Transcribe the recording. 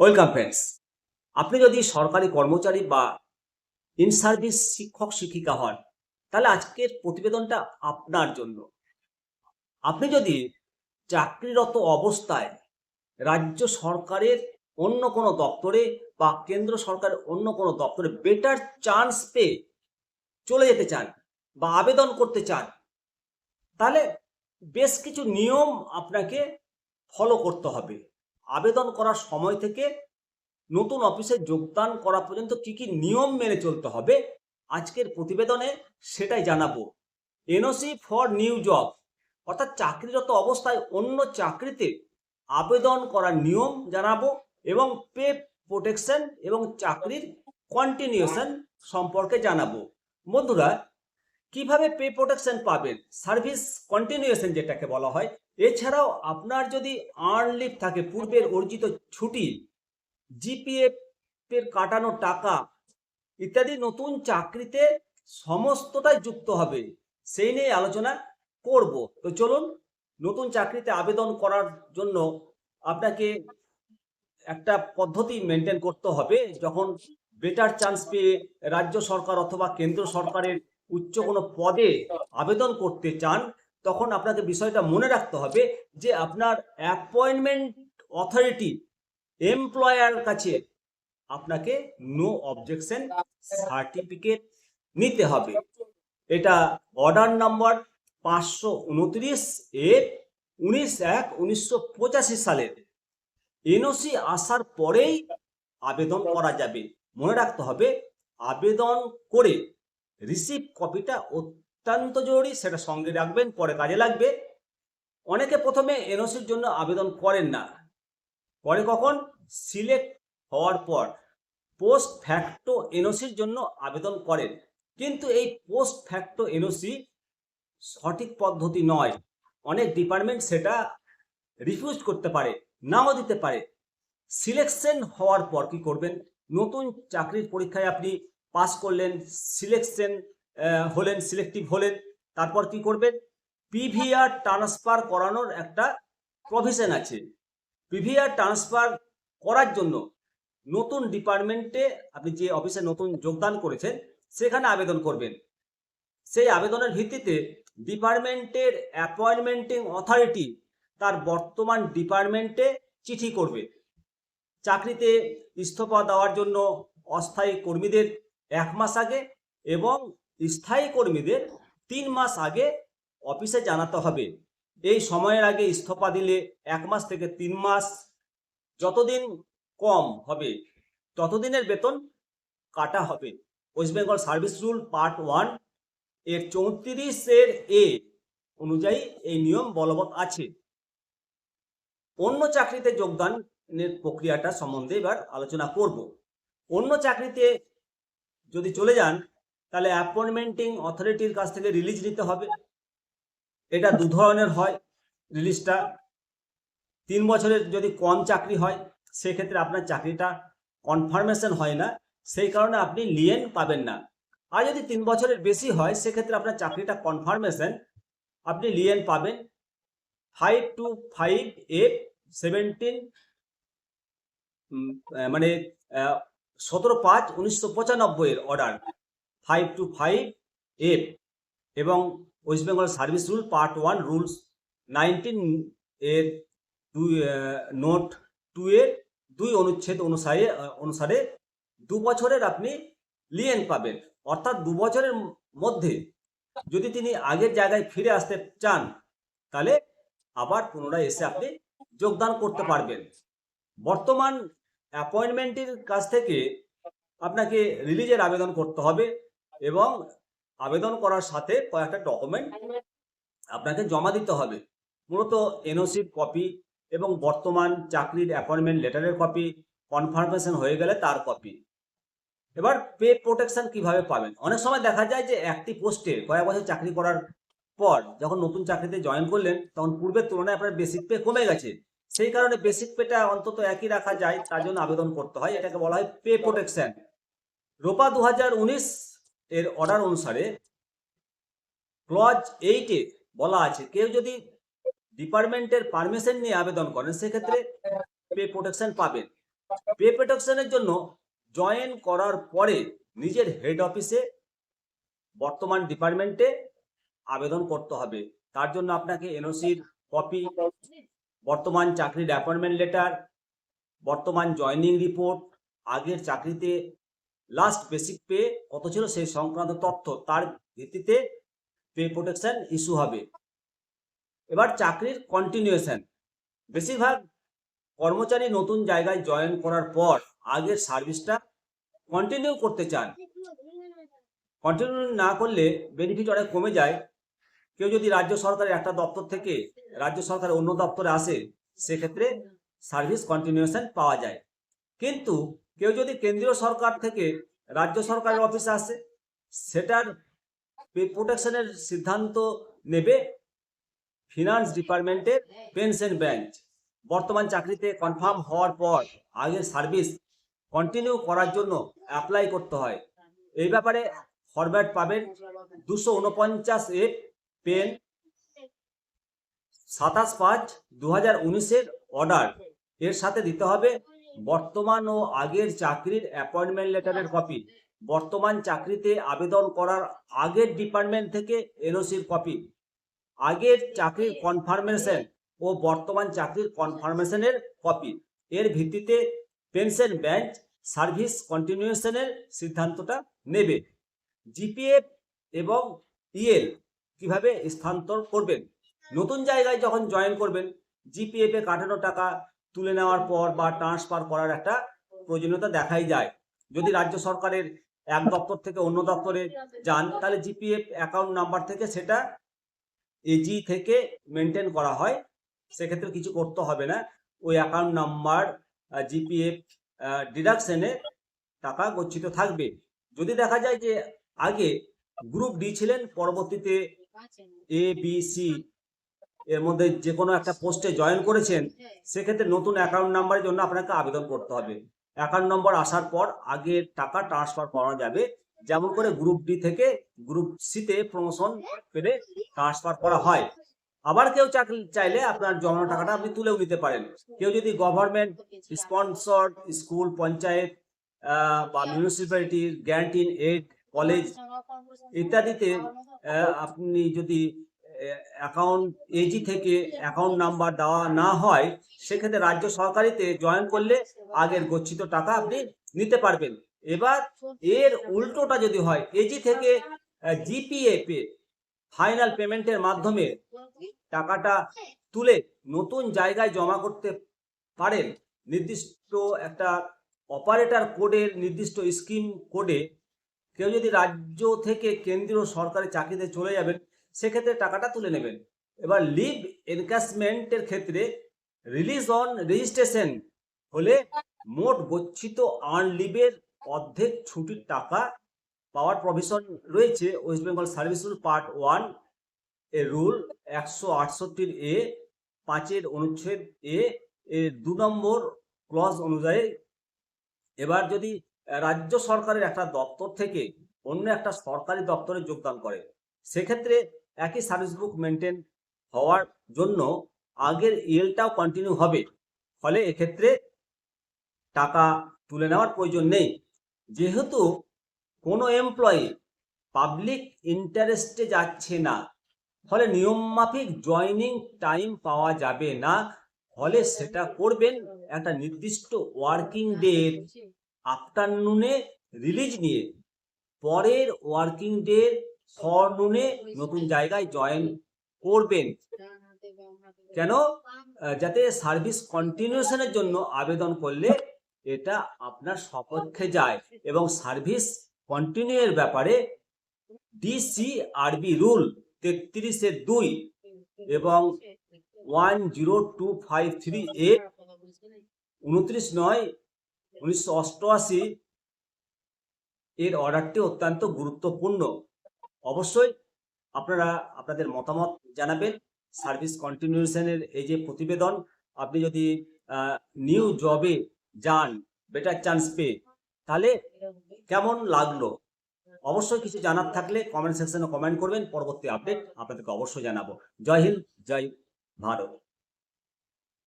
Welcome friends. আপনি যদি সরকারি কর্মচারী বা ইন সার্ভিস শিক্ষক শিক্ষিকা হন, তাহলে আজকের প্রতিবেদনটা আপনার জন্য। আপনি যদি চাকরিরত অবস্থায় রাজ্য সরকারের অন্য কোনো দপ্তরে বা কেন্দ্র সরকারের অন্য কোনো দপ্তরে বেটার চান্স পেয়ে চলে যেতে চান বা আবেদন করতে চান, তাহলে বেশ কিছু নিয়ম আপনাকে ফলো করতে হবে। আবেদন করার সময় থেকে নতুন অফিসে যোগদান করা পর্যন্ত কি কি নিয়ম মেনে চলতে হবে আজকের প্রতিবেদনে সেটাই জানাব। এনওসি ফর নিউ জব অর্থাৎ চাকরিরত অবস্থায় অন্য চাকরিতে আবেদন করার নিয়ম জানাব এবং পে প্রোটেকশন এবং চাকরির কন্টিনিউশন সম্পর্কে জানাব। বন্ধুরা, কীভাবে পে প্রোটেকশন পাবেন? সার্ভিস কন্টিনিউশন যেটাকে বলা হয় এছাড়াও আপনার যদি আর্ন লিভ থাকে, পূর্বের অর্জিত ছুটি জিপিএফ এর কাটানো টাকা ইত্যাদি নতুন চাকরিতে সমস্তটাই যুক্ত হবে, সেই নিয়ে আলোচনা করব। তো চলুন, নতুন চাকরিতে আবেদন করার জন্য আপনাকে একটা পদ্ধতি মেনটেন করতে হবে, যখন বেটার চান্স পেয়ে রাজ্য সরকার অথবা কেন্দ্র সরকারের উচ্চ কোনো পদে আবেদন করতে চান তখন আপনাকে বিষয়টা মনে রাখতে হবে যে আপনার অ্যাপয়েন্টমেন্ট অথরিটি এমপ্লয়ার কাছে আপনাকে নো অবজেকশন সার্টিফিকেট নিতে হবে। এটা অর্ডার নাম্বার পাঁচশো উনত্রিশ এ উনিশ এক উনিশশো পঁচাশি সালের। এনওসি আসার পরেই আবেদন করা যাবে। মনে রাখতে হবে, আবেদন করে রিসিভ কপিটা অত্যন্ত জরুরি, সেটা সঙ্গে রাখবেন, পরে কাজে লাগবে। অনেকে প্রথমে এনওসির জন্য আবেদন করেন না। পরে কখন? সিলেক্ট হওয়ার পর পোস্ট ফ্যাক্টো এনওসির জন্য আবেদন করেন। কিন্তু এই পোস্ট ফ্যাক্টো এনওসি সঠিক পদ্ধতি নয়। অনেক ডিপার্টমেন্ট সেটা রিফিউজ করতে পারে, নাও দিতে পারে। সিলেকশন হওয়ার পর কি করবেন? নতুন চাকরির পরীক্ষায় আপনি পাস করলেন, সিলেকশন হলেন সিলেক্টিভ হলেন। তারপর কি করবেন? পিভিআর ট্রান্সফার করানোর একটা প্রভিশন আছে। পিভিআর ট্রান্সফার করার জন্য নতুন ডিপার্টমেন্টে আপনি যে অফিসে নতুন যোগদান করেছেন, সেখানে আবেদন করবেন। সেই আবেদনের ভিত্তিতে ডিপার্টমেন্টের অ্যাপয়েন্টমেন্টিং অথরিটি তার বর্তমান ডিপার্টমেন্টে চিঠি করবে। চাকরিতে ইস্তফা দেওয়ার জন্য অস্থায়ী কর্মীদের এক মাস আগে এবং স্থায়ী কর্মীদের তিন মাস আগে অফিসে জানাতে হবে। এই সময়ের আগে ইস্তফা দিলে এক মাস থেকে তিন মাস যতদিন কম হবে, ততদিনের বেতন কাটা হবে। West Bengal service rule part ওয়ানের চৌত্রিশের এ অনুযায়ী এই নিয়ম বলবৎ আছে। অন্য চাকরিতে যোগদানের প্রক্রিয়াটা সম্বন্ধে এবার আলোচনা করব। অন্য চাকরিতে যদি চলে যান তাহলে অ্যাপয়েন্টমেন্টিং অথরিটির কাছ থেকে রিলিজ নিতে হবে। এটা দু ধরনের হয় রিলিজটা তিন বছরের যদি কম চাকরি হয়, সেক্ষেত্রে আপনার চাকরিটা কনফার্মেশন হয় না। সেই কারণে আপনি লিয়েন পাবেন না। আর যদি তিন বছরের বেশি হয়, সেক্ষেত্রে আপনার চাকরিটা কনফার্মেশন আপনি লিয়েন পাবেন। Five two five F seventeen মানে সতেরো পাঁচ উনিশশো পঁচানব্বইয়ের order five two five F এবং West Bengal service rule part one rules nineteen এর দুই নোট টু এর দুই অনুচ্ছেদ অনুসারে অনুসারে দু বছরের আপনি লিয়েন পাবেন। অর্থাৎ দু বছরের মধ্যে যদি তিনি আগের জায়গায় ফিরে আসতে চান, তাহলে আবার পুনরায় এসে আপনি যোগদান করতে পারবেন। বর্তমান অ্যাপয়েন্টমেন্টের কাছ থেকে আপনাকে রিলিজের আবেদন করতে হবে। এবং আবেদন করার সাথে কয়েকটা ডকুমেন্ট আপনাকে জমা দিতে হবে। মূলত এনওসির কপি এবং বর্তমান চাকরির অ্যাপয়েন্টমেন্ট লেটারের কপি কনফার্মেশন হয়ে গেলে তার কপি এবার পে প্রোটেকশন কীভাবে পাবেন? অনেক সময় দেখা যায় যে একটি পোস্টে কয়েক বছর চাকরি করার পর যখন নতুন চাকরিতে জয়েন করলেন, তখন পূর্বের তুলনায় আপনার বেসিক পে কমে গেছে। সেই কারণে বেসিক পেটা অন্তত একই রাখা যায়, তার জন্য আবেদন করতে হয়। এটাকে বলা হয় পে প্রোটেকশন রোপা দু হাজার উনিশ এর অর্ডার অনুসারে ক্লজ এইটে বলা আছে, কেউ যদি ডিপার্টমেন্টের পারমিশন নিয়ে আবেদন করেন, সেক্ষেত্রে পে প্রোটেকশন পাবেন। পে প্রোটেকশনের জন্য জয়েন করার পরে নিজের হেড অফিসে বর্তমান ডিপার্টমেন্টে আবেদন করতে হবে। তার জন্য আপনাকে এনওসির কপি বর্তমান চাকরির অ্যাপয়েন্টমেন্ট লেটার বর্তমান জয়নিং রিপোর্ট আগের চাকরিতে লাস্ট বেসিক পে কত ছিল? সেই সংক্রান্ত তথ্য। তার ভিত্তিতে পে প্রোটেকশন ইস্যু হবে। এবার চাকরির কন্টিনিউয়েশন বেশিরভাগ কর্মচারী নতুন জায়গায় জয়েন করার পর আগের সার্ভিসটা কন্টিনিউ করতে চান। কন্টিনিউ না করলে বেনিফিট অনেক কমে যায়। কেউ যদি রাজ্য সরকারের একটা দপ্তর থেকে রাজ্য সরকারের অন্য দপ্তরে আসে, সেক্ষেত্রে সার্ভিস কন্টিনিউশন পাওয়া যায়। কিন্তু কেউ যদি কেন্দ্রীয় সরকার থেকে রাজ্য সরকারের অফিসে আসে, সেটার প্রোটেকশনের সিদ্ধান্ত নেবে ফিনান্স ডিপার্টমেন্টের পেনশন বেঞ্চ বর্তমান চাকরিতে কনফার্ম হওয়ার পর আগের সার্ভিস কন্টিনিউ করার জন্য অ্যাপ্লাই করতে হয়। এই ব্যাপারে ফরম্যাট পাবেন দুশো উনপঞ্চাশ এ পেন সাতাশ পাঁচ দু হাজার উনিশের অর্ডার এর সাথে দিতে হবে বর্তমান ও আগের চাকরির অ্যাপয়েন্টমেন্ট লেটারের কপি বর্তমান চাকরিতে আবেদন করার আগের ডিপার্টমেন্ট থেকে এনওসির কপি আগের চাকরির কনফার্মেশন ও বর্তমান চাকরির কনফার্মেশনের কপি এর ভিত্তিতে পেনশন বেঞ্চ সার্ভিস কন্টিনিউশনের সিদ্ধান্তটা নেবে। জিপিএফ এবং ইএল কীভাবে স্থানান্তর করবেন? নতুন জায়গায় যখন জয়েন করবেন জিপিএফ এ কাটানো টাকা তুলে নেওয়ার পর বা ট্রান্সফার করার একটা প্রয়োজনীয়তা দেখাই যায়। যদি রাজ্য সরকারের এক দপ্তর থেকে অন্য দপ্তরে যান, তাহলে জিপিএফ অ্যাকাউন্ট নাম্বার থেকে সেটা এজি থেকে মেনটেন করা হয়। সেক্ষেত্রে কিছু করতে হবে না। ওই অ্যাকাউন্ট নাম্বার জিপিএফ ডিডাকশনে টাকা গচ্ছিত থাকবে। যদি দেখা যায় যে আগে গ্রুপ ডি ছিলেন, পরবর্তীতে এ বি সি এর মধ্যে যে কোনো একটা পোস্টে জয়েন করেছেন সেক্ষেত্রে নতুন অ্যাকাউন্ট নাম্বারের জন্য আপনাকে আবেদন করতে হবে। অ্যাকাউন্ট নম্বর আসার পর আগে টাকা ট্রান্সফার করা যাবে। যেমন করে গ্রুপ ডি থেকে গ্রুপ সিতে প্রমোশন পেলে ট্রান্সফার করা হয়। আবার কেউ চাকরি চাইলে আপনার জমানো টাকাটা আপনি তুলেও নিতে পারেন। কেউ যদি গভর্নমেন্ট স্পন্সর স্কুল পঞ্চায়েত বা মিউনিসিপ্যালিটির গ্যান্টিন এইড কলেজ ইত্যাদিতে আপনি যদি অ্যাকাউন্ট এজি থেকে অ্যাকাউন্ট নাম্বার দেওয়া না হয়, সেক্ষেত্রে রাজ্য সরকারিতে জয়েন করলে আগের গচ্ছিত টাকা আপনি নিতে পারবেন। এবার এর উল্টোটা যদি হয় এজি থেকে জিপিএফ ফাইনাল পেমেন্টের মাধ্যমে টাকাটা তুলে নতুন জায়গায় জমা করতে পারেন। নির্দিষ্ট একটা অপারেটর কোডের নির্দিষ্ট স্কিম কোডে কেউ যদি রাজ্য থেকে কেন্দ্রীয় সরকারি চাকরিতে চলে যাবেন সেক্ষেত্রে টাকাটা তুলে নেবেন। এবার লিভ এনক্যাশমেন্টের ক্ষেত্রে রিলিজ অন রেজিস্ট্রেশন হলে মোট গচ্ছিত আর্ন লিভের অর্ধেক ছুটির টাকা পাওয়ার প্রভিশন রয়েছে। West Bengal service rule part one এ রুল একশো আটষট্টির এ পাঁচের অনুচ্ছেদ এ এর দু নম্বর ক্লজ অনুযায়ী এবার যদি রাজ্য সরকারের একটা দপ্তর থেকে অন্য একটা সরকারি দপ্তরে যোগদান করে, সেক্ষেত্রে একই সার্ভিস বুক মেনটেন হওয়ার জন্য আগের ইয়েলটাও কন্টিনিউ হবে। ফলে এক্ষেত্রে টাকা তুলে নেওয়ার প্রয়োজন নেই। যেহেতু কোনো এমপ্লয়ি পাবলিক ইন্টারেস্টে যাচ্ছে না, ফলে নিয়মমাফিক জয়নিং টাইম পাওয়া যাবে না। ফলে সেটা করবেন একটা নির্দিষ্ট ওয়ার্কিং ডে আফটারনুনে রিলিজ নিয়ে। পরের ওয়ার্কিং ডে ফরনুনে নতুন জায়গায় জয়েন করবেন। কেন? যাতে সার্ভিস কন্টিনিউশনের জন্য আবেদন করলে এটা আপনার সপক্ষে যায় এবং সার্ভিস কন্টিনিউয়ের ব্যাপারে ডিসি ডিসিআরবি রুল তেত্রিশের দুই এবং one zero two five three A উনত্রিশ নয় উনিশশো অষ্টআশি এর অর্ডারটি অত্যন্ত গুরুত্বপূর্ণ। অবশ্যই আপনারা আপনাদের মতামত জানাবেন। সার্ভিস কন্টিনিউশনের এই যে প্রতিবেদন, আপনি যদি নিউ জবে যান, বেটার চান্স পেয়ে, তাহলে কেমন লাগল? অবশ্যই কিছু জানার থাকলে কমেন্ট সেকশনে কমেন্ট করবেন, পরবর্তী আপডেট আপনাদেরকে অবশ্যই জানাব। জয় হিন্দ, জয় ভারত।